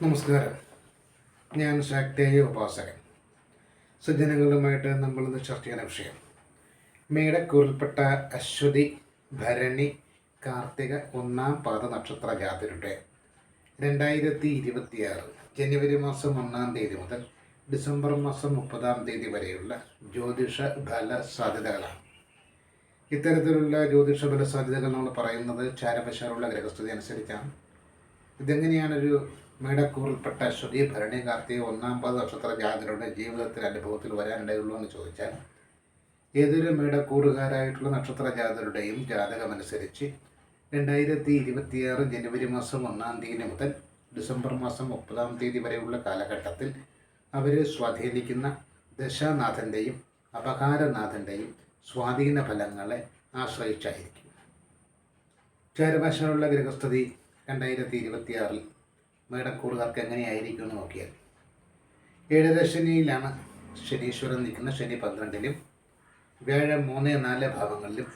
നമസ്കാരം. ഞാൻ ശാക്തേയ ഉപാസകൻ. സജ്ജനങ്ങളുമായിട്ട് നമ്മളിന്ന് ചർച്ച ചെയ്യുന്ന വിഷയം. മേടക്കൂറിൽപ്പെട്ട അശ്വതി ഭരണി കാർത്തിക ഒന്നാം പാദ നക്ഷത്ര ജാതരുടെ രണ്ടായിരത്തി ഇരുപത്തിയാറ് ജനുവരി മാസം ഒന്നാം തീയതി മുതൽ ഡിസംബർ മാസം മുപ്പതാം തീയതി വരെയുള്ള ജ്യോതിഷ ഫല സാധ്യതകളാണ്. ഇത്തരത്തിലുള്ള ജ്യോതിഷ ഫല സാധ്യതകൾ നമ്മൾ പറയുന്നത് ചാരവശാലുള്ള ഗ്രഹസ്ഥിതി അനുസരിച്ചാണ്. ഇതെങ്ങനെയാണൊരു മേടക്കൂറിൽപ്പെട്ട അശ്വതി ഭരണി കാർത്തിക ഒന്നാം പദ നക്ഷത്ര ജാതരുടെ ജീവിതത്തിൽ അനുഭവത്തിൽ വരാനിടയുള്ളൂ എന്ന് ചോദിച്ചാൽ ഏതൊരു മേടക്കൂറുകാരായിട്ടുള്ള നക്ഷത്ര ജാതരുടെയും ജാതകമനുസരിച്ച് രണ്ടായിരത്തി ഇരുപത്തിയാറ് ജനുവരി മാസം ഒന്നാം തീയതി മുതൽ ഡിസംബർ മാസം മുപ്പതാം തീയതി വരെയുള്ള കാലഘട്ടത്തിൽ അവരെ സ്വാധീനിക്കുന്ന ദശാനാഥന്റെയും അപകാരനാഥന്റെയും സ്വാധീന ഫലങ്ങളെ ആശ്രയിച്ചായിരിക്കും. ചാരഭാഷയുള്ള ഗ്രഹസ്ഥിതി രണ്ടായിരത്തി ഇരുപത്തിയാറിൽ മേടക്കൂറുകാർക്ക് എങ്ങനെയായിരിക്കും എന്ന് നോക്കിയാൽ. ഏഴര ശനിയിലാണ് ശനീശ്വരൻ നിൽക്കുന്ന ശനി പന്ത്രണ്ടിലും വ്യാഴം മൂന്ന് നാല് ഭാവങ്ങളിലും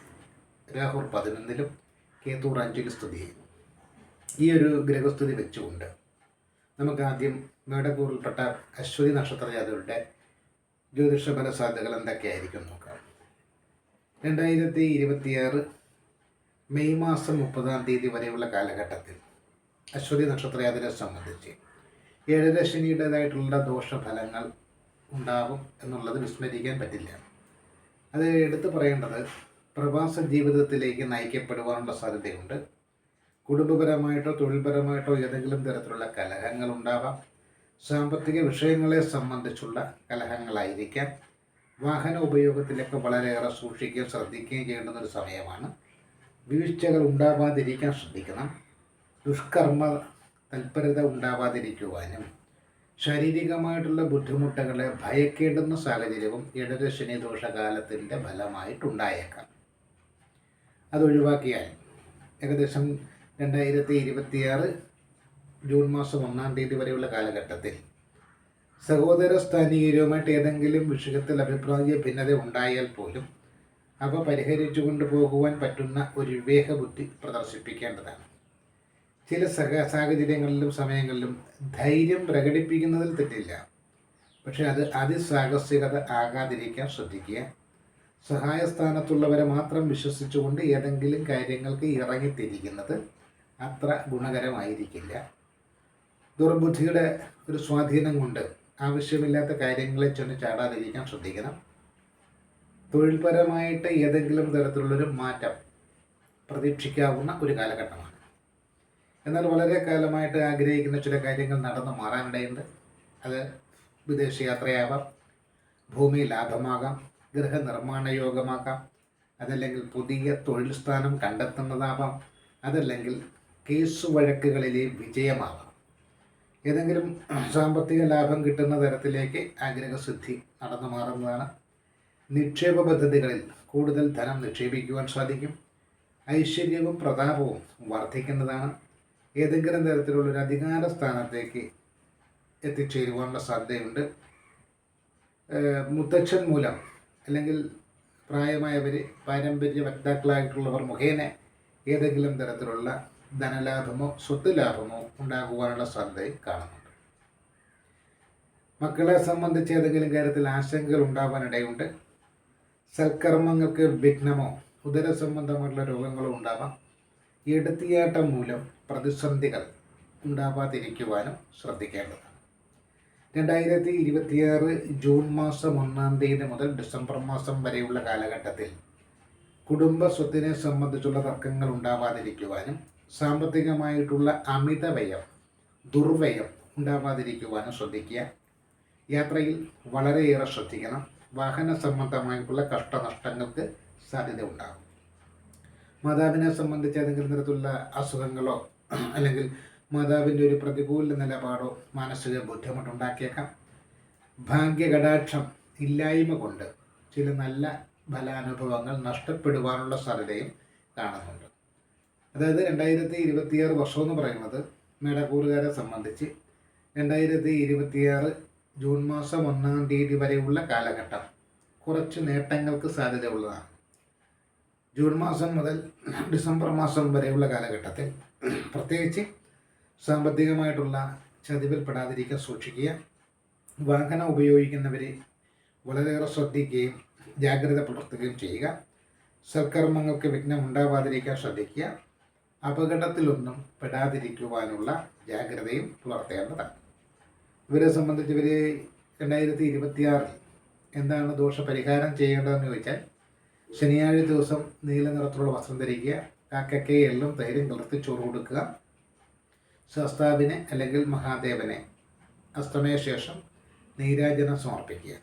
രാഹുൽ പതിനൊന്നിലും കേത്തൂർ അഞ്ചിലും സ്ഥിതി ചെയ്യുന്നു. ഈ ഒരു ഗ്രഹസ്ഥിതി വെച്ചുകൊണ്ട് നമുക്ക് ആദ്യം മേടക്കൂറിൽപ്പെട്ട അശ്വതി നക്ഷത്ര ജാതകളുടെ ജ്യോതിഷ ഫല സാധ്യതകൾ എന്തൊക്കെയായിരിക്കും നോക്കാം. രണ്ടായിരത്തി ഇരുപത്തിയാറ് മെയ് മാസം മുപ്പതാം തീയതി വരെയുള്ള കാലഘട്ടത്തിൽ അശ്വതി നക്ഷത്രയാതിരെ സംബന്ധിച്ച്. ഏഴര ശനിയുടേതായിട്ടുള്ള ദോഷഫലങ്ങൾ ഉണ്ടാകും എന്നുള്ളത് വിസ്മരിക്കാൻ പറ്റില്ല. അത് എടുത്തു പറയേണ്ടത് പ്രവാസ ജീവിതത്തിലേക്ക് നയിക്കപ്പെടുവാനുള്ള സാധ്യതയുണ്ട്. കുടുംബപരമായിട്ടോ തൊഴിൽപരമായിട്ടോ ഏതെങ്കിലും തരത്തിലുള്ള കലഹങ്ങൾ ഉണ്ടാവാം. സാമ്പത്തിക വിഷയങ്ങളെ സംബന്ധിച്ചുള്ള കലഹങ്ങളായിരിക്കാം. വാഹന ഉപയോഗത്തിലൊക്കെ വളരെയേറെ സൂക്ഷിക്കുകയും ശ്രദ്ധിക്കുകയും ചെയ്യേണ്ടുന്ന ഒരു സമയമാണ്. വീഴ്ചകൾ ഉണ്ടാവാതിരിക്കാൻ ശ്രദ്ധിക്കണം. ദുഷ്കർമ്മ തൽപരത ഉണ്ടാവാതിരിക്കുവാനും ശാരീരികമായിട്ടുള്ള ബുദ്ധിമുട്ടുകളെ ഭയക്കേണ്ടുന്ന സാഹചര്യവും ഇടര ശനിദോഷകാലത്തിന്റെ ഫലമായിട്ടുണ്ടായേക്കാം. അതൊഴിവാക്കിയാൽ ഏകദേശം രണ്ടായിരത്തി ഇരുപത്തിയാറ് ജൂൺ മാസം ഒന്നാം തീയതി വരെയുള്ള കാലഘട്ടത്തിൽ സഹോദര സ്ഥാനീയരുമായിട്ട് ഏതെങ്കിലും വിഷയത്തിൽ അഭിപ്രായ ഭിന്നത ഉണ്ടായാൽ പോലും അവ പരിഹരിച്ചു കൊണ്ടുപോകുവാൻ പറ്റുന്ന ഒരു വിവേക ബുദ്ധി പ്രദർശിപ്പിക്കേണ്ടതാണ്. ചില സഹ സാഹചര്യങ്ങളിലും സമയങ്ങളിലും ധൈര്യം പ്രകടിപ്പിക്കുന്നതിൽ തെറ്റില്ല. പക്ഷെ അത് അതിസാഹസികത ആകാതിരിക്കാൻ ശ്രദ്ധിക്കുക. സഹായസ്ഥാനത്തുള്ളവരെ മാത്രം വിശ്വസിച്ചുകൊണ്ട് ഏതെങ്കിലും കാര്യങ്ങൾക്ക് ഇറങ്ങിത്തിരിക്കുന്നത് അത്ര ഗുണകരമായിരിക്കില്ല. ദുർബുദ്ധിയുടെ ഒരു സ്വാധീനം കൊണ്ട് ആവശ്യമില്ലാത്ത കാര്യങ്ങളെ ചെന്ന് ചാടാതിരിക്കാൻ ശ്രദ്ധിക്കണം. തൊഴിൽപരമായിട്ട് ഏതെങ്കിലും തരത്തിലുള്ളൊരു മാറ്റം പ്രതീക്ഷിക്കാവുന്ന ഒരു കാലഘട്ടമാണ്. എന്നാൽ വളരെ കാലമായിട്ട് ആഗ്രഹിക്കുന്ന ചില കാര്യങ്ങൾ നടന്നു മാറാനിടയുണ്ട്. അത് വിദേശയാത്രയാവാം ഭൂമി ലാഭമാകാം ഗൃഹനിർമ്മാണ യോഗമാകാം അതല്ലെങ്കിൽ പുതിയ തൊഴിൽ സ്ഥാനം കണ്ടെത്തുന്നതാവാം അതല്ലെങ്കിൽ കേസ് വഴക്കുകളിലെ വിജയമാവാം. ഏതെങ്കിലും സാമ്പത്തിക ലാഭം കിട്ടുന്ന തരത്തിലേക്ക് ആഗ്രഹസിദ്ധി നടന്നു മാറുന്നതാണ്. നിക്ഷേപ പദ്ധതികളിൽ കൂടുതൽ ധനം നിക്ഷേപിക്കുവാൻ സാധിക്കും. ഐശ്വര്യവും പ്രതാപവും വർദ്ധിക്കുന്നതാണ്. ഏതെങ്കിലും തരത്തിലുള്ള ഒരു അധികാര സ്ഥാനത്തേക്ക് എത്തിച്ചേരുവാനുള്ള സാധ്യതയുണ്ട്. മുത്തച്ഛൻ മൂലം അല്ലെങ്കിൽ പ്രായമായവർ പാരമ്പര്യ വക്താക്കളായിട്ടുള്ളവർ മുഖേന ഏതെങ്കിലും തരത്തിലുള്ള ധനലാഭമോ സ്വത്ത് ലാഭമോ ഉണ്ടാകുവാനുള്ള സാധ്യതയും കാണുന്നുണ്ട്. മക്കളെ സംബന്ധിച്ച് ഏതെങ്കിലും കാര്യത്തിൽ ആശങ്കകൾ ഉണ്ടാവാനിടയുണ്ട്. സൽക്കർമ്മങ്ങൾക്ക് വിഘ്നമോ ഉദര സംബന്ധമായിട്ടുള്ള രോഗങ്ങളോ ഉണ്ടാവാം. എടുത്തിയാട്ടം മൂലം പ്രതിസന്ധികൾ ഉണ്ടാവാതിരിക്കുവാനും ശ്രദ്ധിക്കേണ്ടത് രണ്ടായിരത്തി ഇരുപത്തിയാറ് ജൂൺ മാസം ഒന്നാം തീയതി മുതൽ ഡിസംബർ മാസം വരെയുള്ള കാലഘട്ടത്തിൽ കുടുംബ സ്വത്തിനെ സംബന്ധിച്ചുള്ള തർക്കങ്ങൾ ഉണ്ടാവാതിരിക്കുവാനും സാമ്പത്തികമായിട്ടുള്ള അമിത വ്യയം ദുർവ്യയം ഉണ്ടാവാതിരിക്കുവാനും ശ്രദ്ധിക്കുക. യാത്രയിൽ വളരെയേറെ ശ്രദ്ധിക്കണം. വാഹന സംബന്ധമായിട്ടുള്ള കഷ്ടനഷ്ടങ്ങൾക്ക് സാധ്യത ഉണ്ടാകും മാതാവിനെ സംബന്ധിച്ച് ഏതെങ്കിലും തരത്തിലുള്ള അസുഖങ്ങളോ അല്ലെങ്കിൽ മാതാവിന്റെ ഒരു പ്രതികൂല നിലപാടോ മാനസിക ബുദ്ധിമുട്ടുണ്ടാക്കിയേക്കാം. ഭാഗ്യകടാക്ഷം ഇല്ലായ്മ കൊണ്ട് ചില നല്ല ഫലാനുഭവങ്ങൾ നഷ്ടപ്പെടുവാനുള്ള സാധ്യതയും കാണുന്നുണ്ട്. അതായത് രണ്ടായിരത്തി ഇരുപത്തിയാറ് വർഷം എന്ന് പറയുന്നത് മേടക്കൂറുകാരെ സംബന്ധിച്ച് രണ്ടായിരത്തി ഇരുപത്തിയാറ് ജൂൺ മാസം ഒന്നാം തീയതി വരെയുള്ള കാലഘട്ടം കുറച്ച് നേട്ടങ്ങൾക്ക് സാധ്യതയുള്ളതാണ്. ജൂൺ മാസം മുതൽ ഡിസംബർ മാസം വരെയുള്ള കാലഘട്ടത്തിൽ പ്രത്യേകിച്ച് സാമ്പത്തികമായിട്ടുള്ള ചതിവിൽപ്പെടാതിരിക്കാൻ സൂക്ഷിക്കുക. വാഹനം ഉപയോഗിക്കുന്നവരെ വളരെയേറെ ശ്രദ്ധിക്കുകയും ജാഗ്രത പുലർത്തുകയും ചെയ്യുക. സൽക്കർമ്മങ്ങൾക്ക് വിഘ്നം ഉണ്ടാവാതിരിക്കാൻ ശ്രദ്ധിക്കുക. അപകടത്തിലൊന്നും പെടാതിരിക്കുവാനുള്ള ജാഗ്രതയും പുലർത്തേണ്ടതാണ്. ഇവരെ സംബന്ധിച്ച് ഇവർ രണ്ടായിരത്തി ഇരുപത്തിയാറിൽ എന്താണ് ദോഷപരിഹാരം ചെയ്യേണ്ടതെന്ന് ചോദിച്ചാൽ ശനിയാഴ്ച ദിവസം നീല നിറത്തിലുള്ള വസ്ത്രം ധരിക്കുക. കാക്കയ്ക്ക് എള്ളും തൈരും കലർത്തി ചോറ് കൊടുക്കുക. ശാസ്താവിനെ അല്ലെങ്കിൽ മഹാദേവനെ അസ്തമയ ശേഷം നീരാജനം സമർപ്പിക്കുക.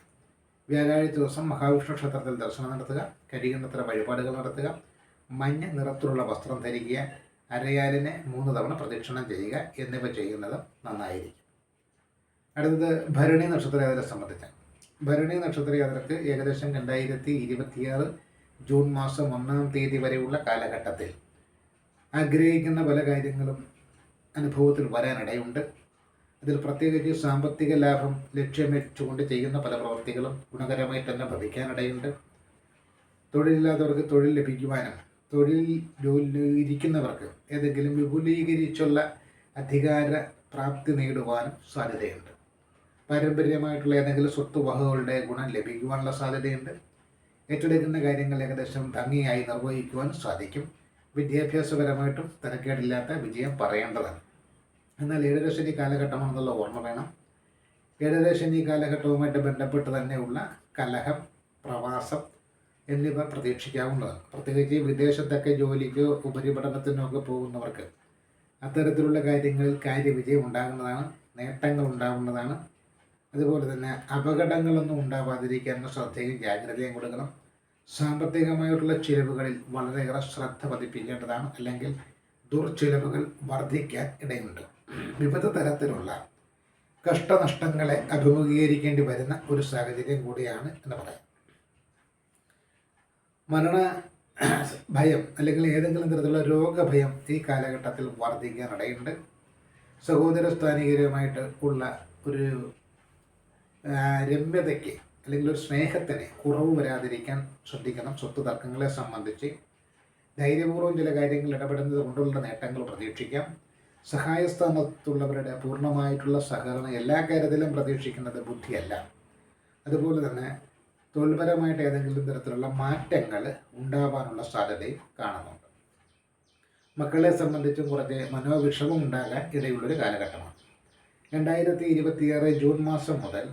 വ്യാഴാഴ്ച ദിവസം മഹാവിഷ്ണു ക്ഷേത്രത്തിൽ ദർശനം നടത്തുക. കരികണ്ണത്തിലെ വഴിപാടുകൾ നടത്തുക. മഞ്ഞ നിറത്തിലുള്ള വസ്ത്രം ധരിക്കുക. അരയാലിനെ മൂന്ന് തവണ പ്രദക്ഷിണം ചെയ്യുക എന്നിവ ചെയ്യുന്നത് നന്നായിരിക്കും. അടുത്തത് ഭരണി നക്ഷത്രയാതിരെ സംബന്ധിച്ചാണ്. ഭരണി നക്ഷത്രയാത്രക്ക് ഏകദേശം രണ്ടായിരത്തി ഇരുപത്തിയാറ് ജൂൺ മാസം ഒന്നാം തീയതി വരെയുള്ള കാലഘട്ടത്തിൽ ആഗ്രഹിക്കുന്ന പല കാര്യങ്ങളും അനുഭവത്തിൽ വരാനിടയുണ്ട്. അതിൽ പ്രത്യേകിച്ച് സാമ്പത്തിക ലാഭം ലക്ഷ്യം വെച്ചുകൊണ്ട് ചെയ്യുന്ന പല പ്രവൃത്തികളും ഗുണകരമായി തന്നെ ഭവിക്കാനിടയുണ്ട്. തൊഴിലില്ലാത്തവർക്ക് തൊഴിൽ ലഭിക്കുവാനും തൊഴിൽ ജോലി ഇരിക്കുന്നവർക്ക് ഏതെങ്കിലും വിപുലീകരിച്ചുള്ള അധികാര പ്രാപ്തി നേടുവാനും സാധ്യതയുണ്ട്. പാരമ്പര്യമായിട്ടുള്ള ഏതെങ്കിലും സ്വത്ത് വകകളുടെ ഗുണം ലഭിക്കുവാനുള്ള സാധ്യതയുണ്ട്. ഏറ്റെടുക്കുന്ന കാര്യങ്ങൾ ഏകദേശം ഭംഗിയായി നിർവഹിക്കുവാൻ സാധിക്കും. വിദ്യാഭ്യാസപരമായിട്ടും തിരക്കേടില്ലാത്ത വിജയം പറയേണ്ടതാണ്. എന്നാൽ ഏഴര ശനി കാലഘട്ടമാണെന്നുള്ള ഓർമ്മ വേണം. ഏഴര ശനി കാലഘട്ടവുമായിട്ട് ബന്ധപ്പെട്ട് തന്നെയുള്ള കലഹം പ്രവാസം എന്നിവ പ്രതീക്ഷിക്കാവുന്നതാണ്. പ്രത്യേകിച്ച് വിദേശത്തൊക്കെ ജോലിക്കോ ഉപരിപഠനത്തിനോ ഒക്കെ പോകുന്നവർക്ക് അത്തരത്തിലുള്ള കാര്യങ്ങളിൽ കാര്യവിജയം ഉണ്ടാകുന്നതാണ് നേട്ടങ്ങൾ ഉണ്ടാകുന്നതാണ് അതുപോലെ തന്നെ അപകടങ്ങളൊന്നും ഉണ്ടാവാതിരിക്കാനുള്ള ശ്രദ്ധയും ജാഗ്രതയും കൊടുക്കണം. സാമ്പത്തികമായിട്ടുള്ള ചിലവുകളിൽ വളരെയേറെ ശ്രദ്ധ പതിപ്പിക്കേണ്ടതാണ്. അല്ലെങ്കിൽ ദുർച്ചിലവുകൾ വർദ്ധിക്കാൻ ഇടയുണ്ട്. വിവിധ തരത്തിലുള്ള കഷ്ടനഷ്ടങ്ങളെ അഭിമുഖീകരിക്കേണ്ടി വരുന്ന ഒരു സാഹചര്യം കൂടിയാണ് എന്ന് പറയാം. മരണ ഭയം അല്ലെങ്കിൽ ഏതെങ്കിലും തരത്തിലുള്ള രോഗഭയം ഈ കാലഘട്ടത്തിൽ വർദ്ധിക്കാനിടയുണ്ട് സഹോദര സ്ഥാനികരുമായിട്ട് ഉള്ള ഒരു രമ്യതയ്ക്ക് അല്ലെങ്കിൽ ഒരു സ്നേഹത്തിന് കുറവ് വരാതിരിക്കാൻ ശ്രദ്ധിക്കണം. സ്വത്ത് തർക്കങ്ങളെ സംബന്ധിച്ച് ധൈര്യപൂർവം ചില കാര്യങ്ങളിൽ ഇടപെടുന്നത് കൊണ്ടുള്ള നേട്ടങ്ങൾ പ്രതീക്ഷിക്കാം. സഹായസ്ഥാനത്തുള്ളവരുടെ പൂർണമായിട്ടുള്ള സഹകരണം എല്ലാ കാര്യത്തിലും പ്രതീക്ഷിക്കുന്നത് ബുദ്ധിയല്ല. അതുപോലെ തന്നെ തൊഴിൽപരമായിട്ട് ഏതെങ്കിലും തരത്തിലുള്ള മാറ്റങ്ങൾ ഉണ്ടാവാനുള്ള സാധ്യതയും കാണുന്നുണ്ട്. മക്കളെ സംബന്ധിച്ചും കുറച്ച് മനോവിഷമം ഉണ്ടാകാൻ ഇടയുള്ളൊരു കാലഘട്ടമാണ്. രണ്ടായിരത്തി ഇരുപത്തിയാറ് ജൂൺ മാസം മുതൽ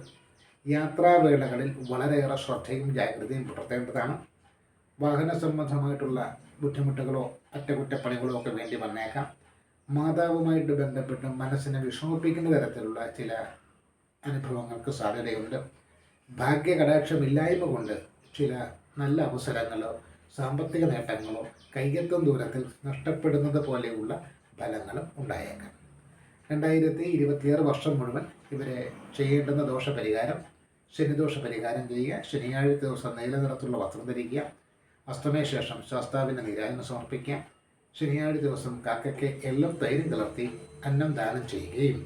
യാത്രാവേളകളിൽ വളരെയേറെ ശ്രദ്ധയും ജാഗ്രതയും പുലർത്തേണ്ടതാണ്. വാഹന സംബന്ധമായിട്ടുള്ള ബുദ്ധിമുട്ടുകളോ അറ്റകുറ്റപ്പണികളോ ഒക്കെ വേണ്ടി വന്നേക്കാം. മാതാവുമായിട്ട് ബന്ധപ്പെട്ട് മനസ്സിനെ വിഷമിപ്പിക്കുന്ന തരത്തിലുള്ള ചില അനുഭവങ്ങൾക്ക് സാധ്യതയുണ്ട്. ഭാഗ്യകടാക്ഷമില്ലായ്മ കൊണ്ട് ചില നല്ല അവസരങ്ങളോ സാമ്പത്തിക നേട്ടങ്ങളോ കയ്യെത്തും ദൂരത്തിൽ നഷ്ടപ്പെടുന്നത് പോലെയുള്ള ഫലങ്ങളും ഉണ്ടായേക്കാം. രണ്ടായിരത്തി ഇരുപത്തിയാറ് വർഷം മുഴുവൻ ഇവരെ ചെയ്യേണ്ടുന്ന ദോഷപരിഹാരം ശനിദോഷ പരിഹാരം ചെയ്യുക. ശനിയാഴ്ച ദിവസം നീല നിറത്തുള്ള വസ്ത്രം ധരിക്കുക. അസ്തമയ ശേഷം ശാസ്താവിന് നീരാജനം സമർപ്പിക്കുക. ശനിയാഴ്ച ദിവസം കാക്കയ്ക്ക് എല്ലാം തൈരും കലർത്തി അന്നം ദാനം ചെയ്യുകയും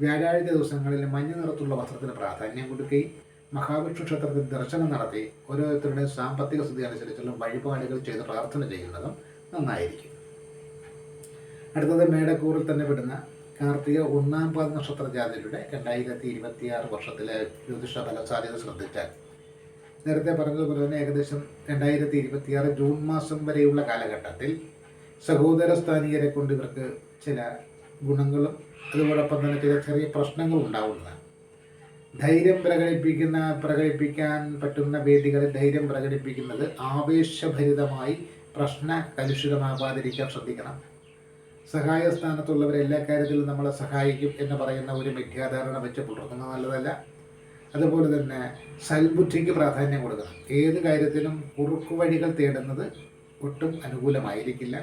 വ്യാഴാഴ്ച ദിവസങ്ങളിൽ മഞ്ഞ നിറത്തുള്ള വസ്ത്രത്തിന് പ്രാധാന്യം കൊടുക്കുകയും മഹാവിഷ്ണു ക്ഷേത്രത്തിൽ ദർശനം നടത്തി ഓരോരുത്തരുടെ സാമ്പത്തിക സ്ഥിതി അനുസരിച്ചുള്ള വഴിപാടുകൾ ചെയ്ത് പ്രാർത്ഥന ചെയ്യുന്നതും നന്നായിരിക്കും. അടുത്തത് മേടക്കൂറിൽ തന്നെ വിടുന്ന കാർത്തിക ഒന്നാം പാദ നക്ഷത്ര ജാതിയുടെ രണ്ടായിരത്തി ഇരുപത്തിയാറ് വർഷത്തിലെ ജ്യോതിഷ ഫലസാധ്യത ശ്രദ്ധിച്ചാൽ നേരത്തെ പറഞ്ഞതുപോലെ തന്നെ ഏകദേശം രണ്ടായിരത്തി ഇരുപത്തിയാറ് ജൂൺ മാസം വരെയുള്ള കാലഘട്ടത്തിൽ സഹോദര സ്ഥാനീയരെ കൊണ്ട് ഇവർക്ക് ചില ഗുണങ്ങളും അതോടൊപ്പം തന്നെ ചില ചെറിയ പ്രശ്നങ്ങളും ഉണ്ടാവുന്നതാണ്. ധൈര്യം പ്രകടിപ്പിക്കുന്ന പ്രകടിപ്പിക്കാൻ പറ്റുന്ന വേദികളിൽ ധൈര്യം പ്രകടിപ്പിക്കുന്നത് ആവേശഭരിതമായി പ്രശ്ന കലുഷിതമാകാതിരിക്കാൻ ശ്രദ്ധിക്കണം. സഹായ സ്ഥാനത്തുള്ളവരെ എല്ലാ കാര്യത്തിലും നമ്മളെ സഹായിക്കും എന്ന് പറയുന്ന ഒരു മിഥ്യാധാരണ വെച്ച് പുലർത്തുന്നത് നല്ലതല്ല. അതുപോലെ തന്നെ സൽബുദ്ധിക്ക് പ്രാധാന്യം കൊടുക്കണം. ഏത് കാര്യത്തിലും കുറുക്കു വഴികൾ തേടുന്നത് ഒട്ടും അനുകൂലമായിരിക്കില്ല.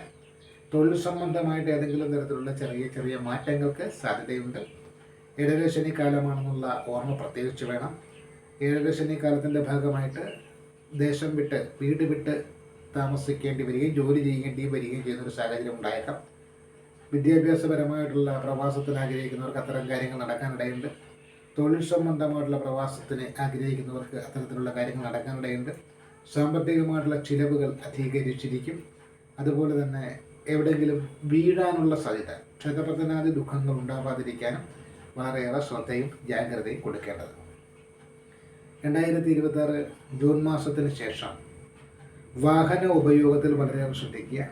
തൊഴിൽ സംബന്ധമായിട്ട് ഏതെങ്കിലും തരത്തിലുള്ള ചെറിയ ചെറിയ മാറ്റങ്ങൾക്ക് സാധ്യതയുണ്ട്. ഏഴര ശനി കാലമാണെന്നുള്ള ഓർമ്മ പ്രത്യേകിച്ച് വേണം. ഏഴര ശനി കാലത്തിന്റെ ഭാഗമായിട്ട് ദേശം വിട്ട് വീട് വിട്ട് താമസിക്കേണ്ടി വരികയും ജോലി ചെയ്യേണ്ടി വരികയും ചെയ്യുന്നൊരു സാഹചര്യം ഉണ്ടായേക്കാം. വിദ്യാഭ്യാസപരമായിട്ടുള്ള പ്രവാസത്തിന് ആഗ്രഹിക്കുന്നവർക്ക് അത്തരം കാര്യങ്ങൾ നടക്കാനിടയുണ്ട്. തൊഴിൽ സംബന്ധമായിട്ടുള്ള പ്രവാസത്തിന് ആഗ്രഹിക്കുന്നവർക്ക് അത്തരത്തിലുള്ള കാര്യങ്ങൾ നടക്കാനിടയുണ്ട്. സാമ്പത്തികമായിട്ടുള്ള ചിലവുകൾ അധികരിച്ചിരിക്കും. അതുപോലെ തന്നെ എവിടെയെങ്കിലും വീഴാനുള്ള സാധ്യത ക്ഷതപതനാദി ദുഃഖങ്ങൾ ഉണ്ടാവാതിരിക്കാനും വളരെയേറെ ശ്രദ്ധയും ജാഗ്രതയും കൊടുക്കേണ്ടത്. രണ്ടായിരത്തി ഇരുപത്തി ജൂൺ മാസത്തിന് ശേഷം വാഹന ഉപയോഗത്തിൽ വളരെയേറെ ശ്രദ്ധിക്കുക.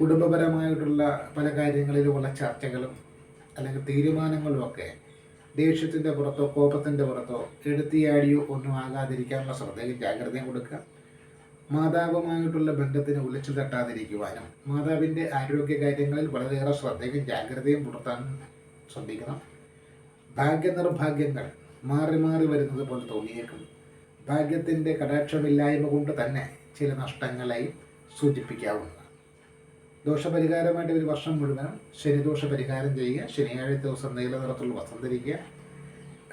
കുടുംബപരമായിട്ടുള്ള പല കാര്യങ്ങളിലുമുള്ള ചർച്ചകളും അല്ലെങ്കിൽ തീരുമാനങ്ങളും ഒക്കെ ദേഷ്യത്തിന്റെ പുറത്തോ കോപത്തിന്റെ പുറത്തോ എടുത്തിയാടിയോ ഒന്നും ആകാതിരിക്കാനുള്ള ശ്രദ്ധയും ജാഗ്രതയും കൊടുക്കുക. മാതാവുമായിട്ടുള്ള ബന്ധത്തിന് ഉലച്ചു തട്ടാതിരിക്കുവാനും മാതാവിന്റെ ആരോഗ്യ കാര്യങ്ങളിൽ വളരെയേറെ ശ്രദ്ധയും ജാഗ്രതയും പുലർത്താൻ ശ്രദ്ധിക്കണം. ഭാഗ്യനിർഭാഗ്യങ്ങൾ മാറി മാറി വരുന്നത് പോലെ തോന്നിയേക്കും. ഭാഗ്യത്തിന്റെ കടാക്ഷമില്ലായ്മ കൊണ്ട് തന്നെ ചില നഷ്ടങ്ങളെയും സൂചിപ്പിക്കാവുന്നതാണ്. ദോഷപരിഹാരമായിട്ട് ഒരു വർഷം മുഴുവനും ശനിദോഷ പരിഹാരം ചെയ്യുക ശനിയാഴ്ച ദിവസം നീല നിറത്തുള്ള വസ്ത്രം ധരിക്കുക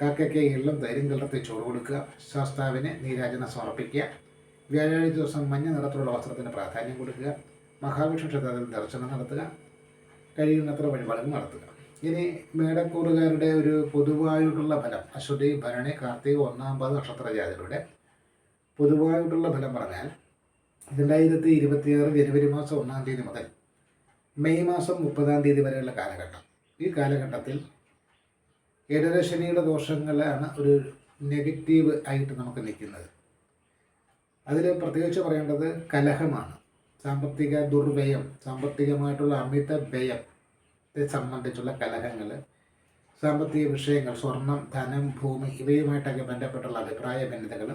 കാക്കയ്ക്ക് എള്ളും തൈരും കലർത്തി ചോറ് കൊടുക്കുക ശാസ്താവിന് നീരാജന സമർപ്പിക്കുക വ്യാഴാഴ്ച ദിവസം മഞ്ഞ നിറത്തിലുള്ള വസ്ത്രത്തിന് പ്രാധാന്യം കൊടുക്കുക മഹാവിഷ്ണു ക്ഷേത്രത്തിൽ ദർശനം നടത്തുക കഴിയുന്നത്ര വഴിപാടുകൾ നടത്തുക. ഇനി മേടക്കൂറുകാരുടെ ഒരു പൊതുവായിട്ടുള്ള ഫലം അശ്വതി ഭരണി കാർത്തിക ഒന്നാം നക്ഷത്ര ജാതികളുടെ പൊതുവായിട്ടുള്ള ഫലം പറഞ്ഞാൽ രണ്ടായിരത്തി ഇരുപത്തിയാറ് ജനുവരി മാസം ഒന്നാം തീയതി മുതൽ മെയ് മാസം മുപ്പതാം തീയതി വരെയുള്ള കാലഘട്ടം. ഈ കാലഘട്ടത്തിൽ ഏഴരശനിയുടെ ദോഷങ്ങളാണ് ഒരു നെഗറ്റീവ് ആയിട്ട് നമുക്ക് നിൽക്കുന്നത്. അതിൽ പ്രത്യേകിച്ച് പറയേണ്ടത് കലഹമാണ്. സാമ്പത്തിക ദുർവ്യയം സാമ്പത്തികമായിട്ടുള്ള അമിത വ്യയത്തെ സംബന്ധിച്ചുള്ള കലഹങ്ങൾ സാമ്പത്തിക വിഷയങ്ങൾ സ്വർണം ധനം ഭൂമി ഇവയുമായിട്ടൊക്കെ ബന്ധപ്പെട്ടുള്ള അഭിപ്രായ ഭിന്നതകൾ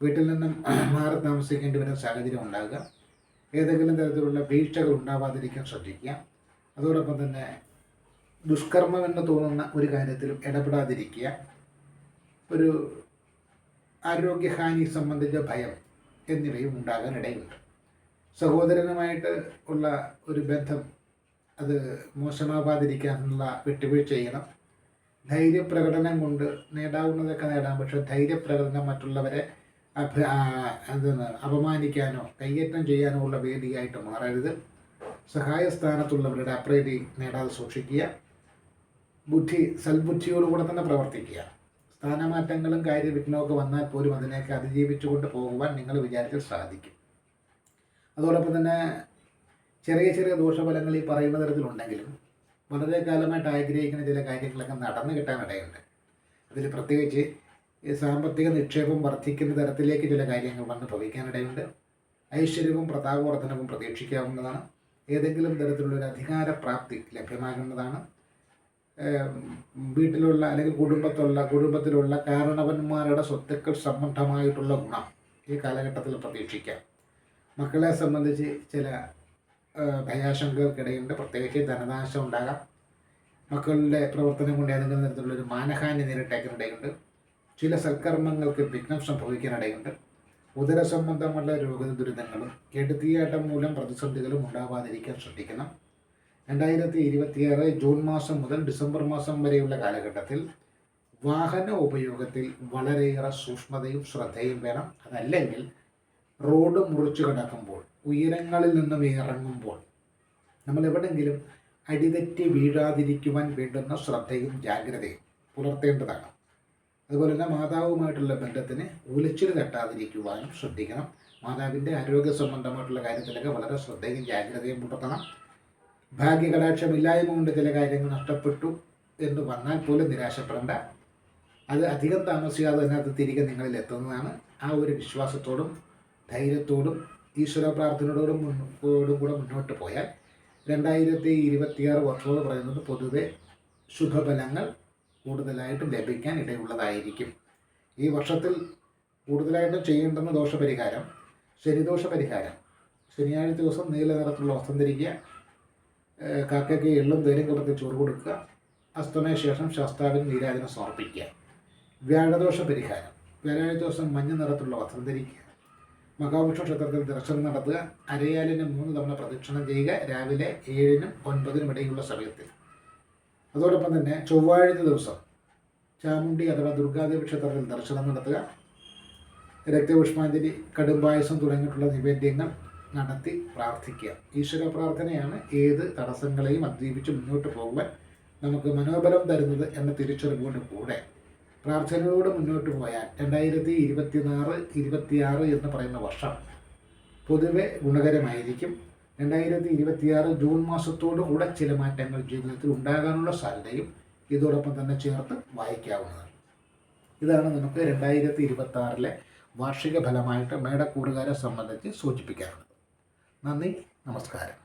വീട്ടിൽ നിന്നും മാറി താമസിക്കേണ്ടി വരുന്ന സാഹചര്യം ഉണ്ടാകുക ഏതെങ്കിലും തരത്തിലുള്ള വീഴ്ചകൾ ഉണ്ടാവാതിരിക്കാൻ ശ്രദ്ധിക്കുക. അതോടൊപ്പം തന്നെ ദുഷ്കർമ്മമെന്ന് തോന്നുന്ന ഒരു കാര്യത്തിലും ഇടപെടാതിരിക്കുക. ഒരു ആരോഗ്യഹാനി സംബന്ധിച്ച ഭയം എന്നിവയും ഉണ്ടാകാൻ ഇടയുണ്ട് സഹോദരനുമായിട്ട് ഉള്ള ഒരു ബന്ധം അത് മോശമാവാതിരിക്കാനുള്ള വിട്ടുവീഴ്ച ചെയ്യണം. ധൈര്യപ്രകടനം കൊണ്ട് നേടാവുന്നതൊക്കെ നേടാം. പക്ഷേ ധൈര്യപ്രകടനം മറ്റുള്ളവരെ അഭ എന്താണ് അപമാനിക്കാനോ കയ്യേറ്റം ചെയ്യാനോ ഉള്ള വേദിയായിട്ട് മാറരുത്. സഹായ സ്ഥാനത്തുള്ളവരുടെ അപ്രീതി നേടാതെ സൂക്ഷിക്കുക. ബുദ്ധി സൽബുദ്ധിയോടുകൂടെ തന്നെ പ്രവർത്തിക്കുക. സ്ഥാനമാറ്റങ്ങളും കാര്യവിഘ്നമൊക്കെ വന്നാൽ പോലും അതിനെയൊക്കെ അതിജീവിച്ചുകൊണ്ട് പോകുവാൻ നിങ്ങൾ വിചാരിച്ചാൽ സാധിക്കും. അതോടൊപ്പം തന്നെ ചെറിയ ചെറിയ ദോഷഫലങ്ങൾ ഈ പറയുന്ന തരത്തിലുണ്ടെങ്കിലും വളരെ കാലമായിട്ട് ആഗ്രഹിക്കുന്ന ചില കാര്യങ്ങളൊക്കെ നടന്നു കിട്ടാനിടയുണ്ട്. അതിൽ പ്രത്യേകിച്ച് ഈ സാമ്പത്തിക നിക്ഷേപം വർദ്ധിക്കുന്ന തരത്തിലേക്ക് ചില കാര്യങ്ങൾ വന്ന് ഭവിക്കാനിടയുണ്ട്. ഐശ്വര്യവും പ്രതാപവർദ്ധനവും പ്രതീക്ഷിക്കാവുന്നതാണ്. ഏതെങ്കിലും തരത്തിലുള്ള ഒരു അധികാരപ്രാപ്തി ലഭ്യമാകുന്നതാണ്. വീട്ടിലുള്ള അല്ലെങ്കിൽ കുടുംബത്തുള്ള കുടുംബത്തിലുള്ള കാരണവന്മാരുടെ സ്വത്തുക്കൾ സംബന്ധമായിട്ടുള്ള ഗുണം ഈ കാലഘട്ടത്തിൽ പ്രതീക്ഷിക്കാം. മക്കളെ സംബന്ധിച്ച് ചില ഭയാശങ്കകൾക്കിടയുണ്ട് പ്രത്യേകിച്ച് ധനനാശം ഉണ്ടാകാം. മക്കളുടെ പ്രവർത്തനം കൊണ്ട് ഏതെങ്കിലും തരത്തിലുള്ള ഒരു മാനഹാനി നേരിട്ടേക്കാനിടയുണ്ട്. ചില സൽക്കർമ്മങ്ങൾക്ക് വിഘ്നം സംഭവിക്കാനിടയുണ്ട്. ഉദര സംബന്ധമുള്ള രോഗ ദുരിതങ്ങളും കെടുത്തിയാട്ടം മൂലം പ്രതിസന്ധികളും ഉണ്ടാവാതിരിക്കാൻ ശ്രദ്ധിക്കണം. രണ്ടായിരത്തി ഇരുപത്തിയാറ് ജൂൺ മാസം മുതൽ ഡിസംബർ മാസം വരെയുള്ള കാലഘട്ടത്തിൽ വാഹന ഉപയോഗത്തിൽ വളരെയേറെ സൂക്ഷ്മതയും ശ്രദ്ധയും വേണം. അതല്ലെങ്കിൽ റോഡ് മുറിച്ചു കിടക്കുമ്പോൾ ഉയരങ്ങളിൽ നിന്നും ഇറങ്ങുമ്പോൾ നമ്മൾ എവിടെങ്കിലും അടിതെറ്റി വീഴാതിരിക്കുവാൻ വേണ്ടുന്ന ശ്രദ്ധയും ജാഗ്രതയും പുലർത്തേണ്ടതാണ്. അതുപോലെ തന്നെ മാതാവുമായിട്ടുള്ള ബന്ധത്തിന് ഉലച്ചിൽ തട്ടാതിരിക്കുവാനും ശ്രദ്ധിക്കണം. മാതാവിന്റെ ആരോഗ്യ സംബന്ധമായിട്ടുള്ള കാര്യത്തിലൊക്കെ വളരെ ശ്രദ്ധയും ജാഗ്രതയും പുലർത്തണം. ഭാഗ്യകടാക്ഷമില്ലായ്മ കൊണ്ട് ചില കാര്യങ്ങൾ നഷ്ടപ്പെട്ടു എന്ന് വന്നാൽ പോലും നിരാശപ്പെടേണ്ട. അത് അധികം താമസിക്കാതെ തന്നെ അത് തിരികെ നിങ്ങളിൽ എത്തുന്നതാണ്. ആ ഒരു വിശ്വാസത്തോടും ധൈര്യത്തോടും ഈശ്വര പ്രാർത്ഥനയോടും മുന്നോടും കൂടെ മുന്നോട്ട് പോയാൽ രണ്ടായിരത്തി ഇരുപത്തിയാറ് വർഷം പറയുന്നത് പൊതുവെ ശുഭഫലങ്ങൾ കൂടുതലായിട്ട് ലഭിക്കാൻ ഇടയുള്ളതായിരിക്കും. ഈ വർഷത്തിൽ കൂടുതലായിട്ടും ചെയ്യേണ്ടുന്ന ദോഷപരിഹാരം ശനിദോഷ പരിഹാരം ശനിയാഴ്ച ദിവസം നീല നിറത്തിലുള്ള വസ്ത്രം ധരിക്കുക കാക്കയ്ക്ക് എള്ളും തേനും കിടത്തി ചോറ് കൊടുക്കുക അസ്തമയ ശേഷം ശാസ്താവിന് നീരാജനം സമർപ്പിക്കുക. വ്യാഴദോഷ പരിഹാരം വ്യാഴാഴ്ച ദിവസം മഞ്ഞ നിറത്തിലുള്ള വസ്ത്രം ധരിക്കുക. മഹാവിഷ്ണു ക്ഷേത്രത്തിൽ ദർശനം നടത്തുക. അരയാലിന് മൂന്ന് തവണ പ്രദക്ഷിണം ചെയ്യുക. രാവിലെ ഏഴിനും ഒൻപതിനും ഇടയിലുള്ള സമയത്തിൽ. അതോടൊപ്പം തന്നെ ചൊവ്വാഴ്ച ദിവസം ചാമുണ്ടി അഥവാ ദുർഗാദേവി ക്ഷേത്രത്തിൽ ദർശനം നടത്തുക. രക്തപുഷ്പാഞ്ജലി കടുംപായസം തുടങ്ങിയിട്ടുള്ള നിവേദ്യങ്ങൾ നടത്തി പ്രാർത്ഥിക്കുക. ഈശ്വര പ്രാർത്ഥനയാണ് ഏത് തടസ്സങ്ങളെയും അതിജീവിച്ച് മുന്നോട്ട് പോകുവാൻ നമുക്ക് മനോബലം തരുന്നത് എന്ന തിരിച്ചറിവോട് കൂടെ. പ്രാർത്ഥനയോട് മുന്നോട്ട് പോയാൽ രണ്ടായിരത്തി ഇരുപത്തിനാറ് ഇരുപത്തിയാറ് എന്ന് പറയുന്ന വർഷം പൊതുവെ ഗുണകരമായിരിക്കും. രണ്ടായിരത്തി ഇരുപത്തിയാറ് ജൂൺ മാസത്തോടു കൂടെ ചില മാറ്റങ്ങൾ ജീവിതത്തിൽ ഉണ്ടാകാനുള്ള സാധ്യതയും ഇതോടൊപ്പം തന്നെ ചേർത്ത് വായിക്കാവുന്നതാണ്. ഇതാണ് നമുക്ക് രണ്ടായിരത്തി ഇരുപത്തി ആറിലെ വാർഷിക ഫലമായിട്ട് മേടക്കൂറുകാരെ സംബന്ധിച്ച് സൂചിപ്പിക്കാറുള്ളത് നന്ദി നമസ്കാരം.